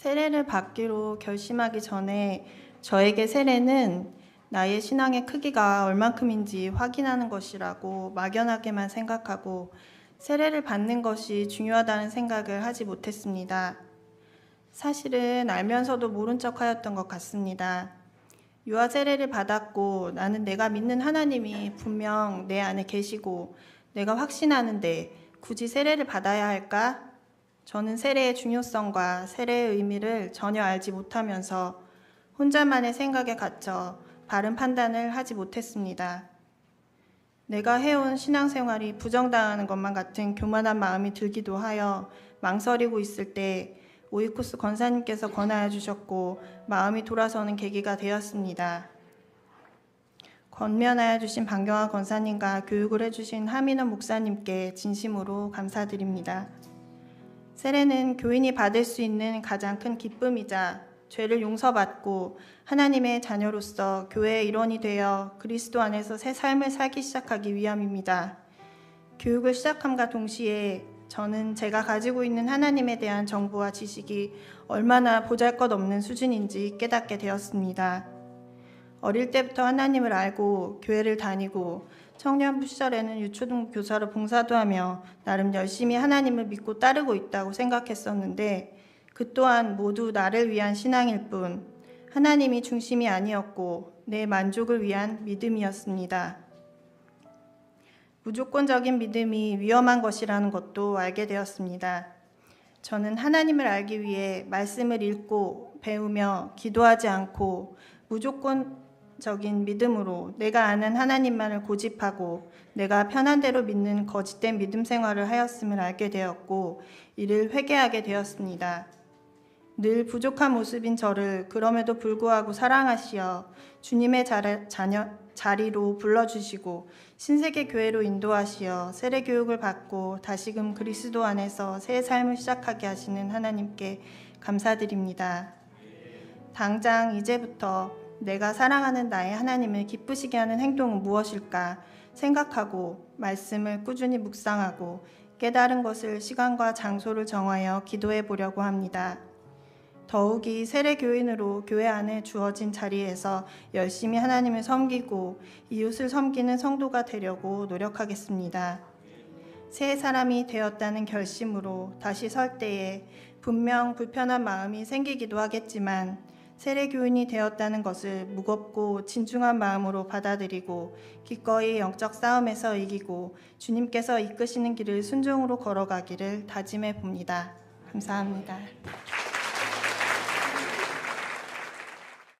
세례를 받기로 결심하기 전에 저에게 세례는 나의 신앙의 크기가 얼만큼인지 확인하는 것이라고 막연하게만 생각하고 세례를 받는 것이 중요하다는 생각을 하지 못했습니다. 사실은 알면서도 모른 척 하였던 것 같습니다. 유아 세례를 받았고 나는 내가 믿는 하나님이 분명 내 안에 계시고 내가 확신하는데 굳이 세례를 받아야 할까? 저는 세례의 중요성과 세례의 의미를 전혀 알지 못하면서 혼자만의 생각에 갇혀 바른 판단을 하지 못했습니다. 내가 해온 신앙생활이 부정당하는 것만 같은 교만한 마음이 들기도 하여 망설이고 있을 때 오이코스 권사님께서 권하여 주셨고 마음이 돌아서는 계기가 되었습니다. 권면하여 주신 방경화 권사님과 교육을 해주신 하민원 목사님께 진심으로 감사드립니다. 세례는 교인이 받을 수 있는 가장 큰 기쁨이자 죄를 용서받고 하나님의 자녀로서 교회의 일원이 되어 그리스도 안에서 새 삶을 살기 시작하기 위함입니다. 교육을 시작함과 동시에 저는 제가 가지고 있는 하나님에 대한 정보와 지식이 얼마나 보잘 것 없는 수준인지 깨닫게 되었습니다. 어릴 때부터 하나님을 알고 교회를 다니고 청년부 시절에는 유초등 교사로 봉사도 하며 나름 열심히 하나님을 믿고 따르고 있다고 생각했었는데 그 또한 모두 나를 위한 신앙일 뿐 하나님이 중심이 아니었고 내 만족을 위한 믿음이었습니다. 무조건적인 믿음이 위험한 것이라는 것도 알게 되었습니다. 저는 하나님을 알기 위해 말씀을 읽고 배우며 기도하지 않고 무조건 적인 믿음으로 내가 아는 하나님만을 고집하고 내가 편한 대로 믿는 거짓된 믿음 생활을 하였음을 알게 되었고 이를 회개하게 되었습니다. 늘 부족한 모습인 저를 그럼에도 불구하고 사랑하시어 주님의 자리, 자녀, 자리로 불러주시고 신세계 교회로 인도하시어 세례 교육을 받고 다시금 그리스도 안에서 새 삶을 시작하게 하시는 하나님께 감사드립니다. 당장 이제부터 내가 사랑하는 나의 하나님을 기쁘시게 하는 행동은 무엇일까 생각하고 말씀을 꾸준히 묵상하고 깨달은 것을 시간과 장소를 정하여 기도해 보려고 합니다. 더욱이 세례 교인으로 교회 안에 주어진 자리에서 열심히 하나님을 섬기고 이웃을 섬기는 성도가 되려고 노력하겠습니다. 새 사람이 되었다는 결심으로 다시 설 때에 분명 불편한 마음이 생기기도 하겠지만 세례 교인이 되었다는 것을 무겁고 진중한 마음으로 받아들이고 기꺼이 영적 싸움에서 이기고 주님께서 이끄시는 길을 순종으로 걸어가기를 다짐해 봅니다. 감사합니다.